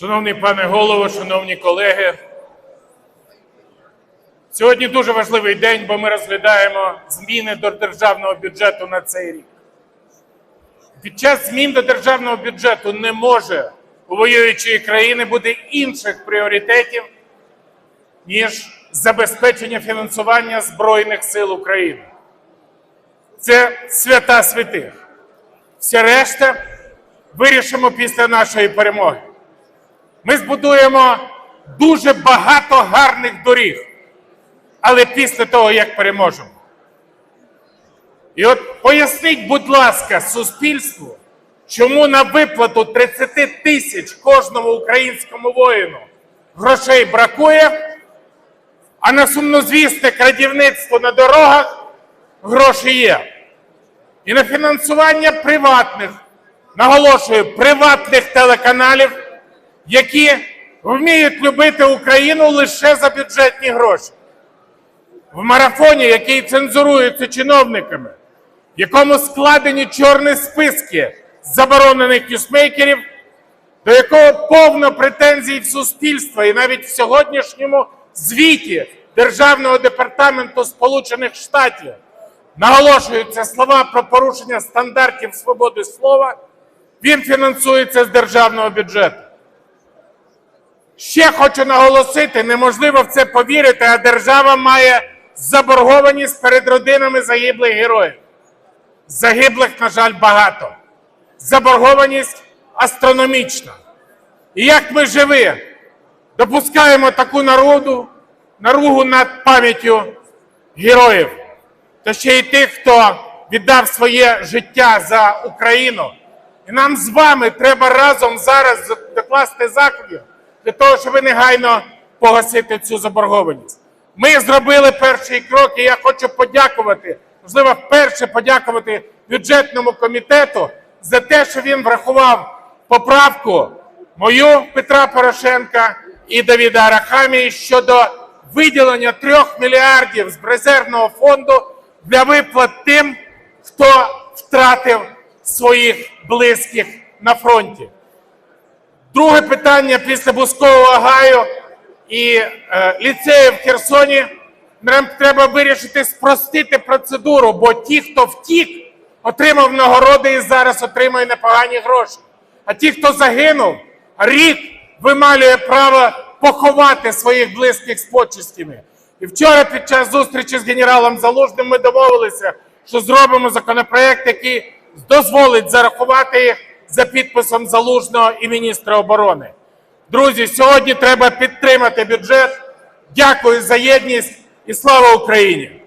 Шановний пане голово, шановні колеги, сьогодні дуже важливий день, бо ми розглядаємо зміни до державного бюджету на цей рік. Під час змін до державного бюджету не може у воюючої країни бути інших пріоритетів, ніж забезпечення фінансування Збройних сил України. Це свята святих. Все решта вирішимо після нашої перемоги. Ми збудуємо дуже багато гарних доріг, але після того, як переможемо. І от поясніть, будь ласка, суспільству, чому на виплату 30 тисяч кожному українському воїну грошей бракує, а на сумнозвісне крадівництво на дорогах гроші є. І на фінансування приватних, наголошую, приватних телеканалів, які вміють любити Україну лише за бюджетні гроші. В марафоні, який цензурується чиновниками, в якому складені чорні списки заборонених ньюсмейкерів, до якого повно претензій в суспільства, і навіть в сьогоднішньому звіті Державного департаменту Сполучених Штатів наголошуються слова про порушення стандартів свободи слова, він фінансується з державного бюджету. Ще хочу наголосити, неможливо в це повірити, а держава має заборгованість перед родинами загиблих героїв. Загиблих, на жаль, багато. Заборгованість астрономічна. І як ми живі, допускаємо таку народу, наругу над пам'яттю героїв, та ще й тих, хто віддав своє життя за Україну. І нам з вами треба разом зараз докласти заходів для того, щоб негайно погасити цю заборгованість. Ми зробили перший крок, і я хочу подякувати, можливо, вперше подякувати бюджетному комітету за те, що він врахував поправку мою Петра Порошенка і Давіда Арахамії щодо виділення трьох мільярдів з резервного фонду для виплат тим, хто втратив своїх близьких на фронті. Друге питання після Бускового гаю і е, ліцею в Херсоні. Нам треба вирішити спростити процедуру, бо ті, хто втік, отримав нагороди і зараз отримує непогані гроші. А ті, хто загинув, рік вималює право поховати своїх близьких з почестями. І вчора під час зустрічі з генералом Залужним ми домовилися, що зробимо законопроект, який дозволить зарахувати їх за підписом Залужного і міністра оборони. Друзі, сьогодні треба підтримати бюджет. Дякую за єдність і слава Україні!